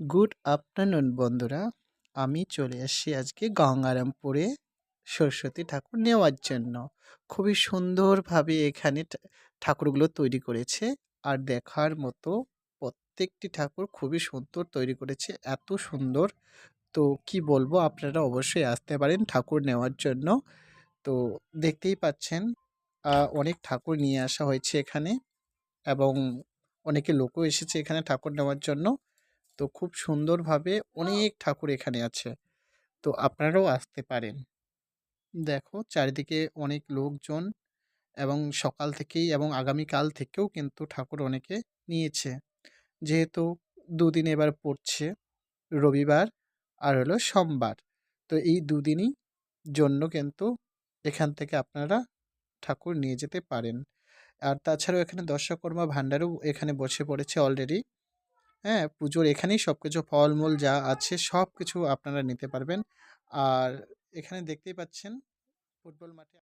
Good afternoon বন্ধুরা। আমি চলে এসেছি আজকে গঙ্গারামপুরে সরস্বতী ঠাকুর নেওয়ার জন্য। খুবই সুন্দরভাবে এখানে ঠাকুরগুলো তৈরি করেছে আর দেখার মতো প্রত্যেকটি ঠাকুর খুবই সুন্দর তৈরি করেছে, এত সুন্দর। তো কি বলব, আপনারা অবশ্যই আসতে পারেন ঠাকুর নেওয়ার জন্য। তো দেখতেই পাচ্ছেন অনেক ঠাকুর নিয়ে আসা হয়েছে এখানে এবং অনেকে লোকও এসেছে এখানে ঠাকুর নেওয়ার জন্য। তো খুব সুন্দরভাবে অনেক ঠাকুর এখানে আছে। তো আপনারাও আসতে পারেন। দেখো চারিদিকে অনেক লোকজন এবং সকাল থেকেই এবং আগামীকাল থেকেও কিন্তু ঠাকুর অনেকে নিয়েছে। যেহেতু দুদিন এবার পড়ছে রবিবার আর হলো সোমবার। তো এই দুদিনই জন্য কিন্তু এখান থেকে আপনারা ঠাকুর নিয়ে যেতে পারেন। আর তাছাড়াও এখানে দর্শকর্মা ভাণ্ডারও এখানে বসে পড়েছে অলরেডি। হ্যাঁ পুজোর এখানেই সব কিছু ফলমূল যা আছে সব কিছু আপনারা নিতে পারবেন। আর এখানে দেখতেই পাচ্ছেন, ফুটবল মাঠে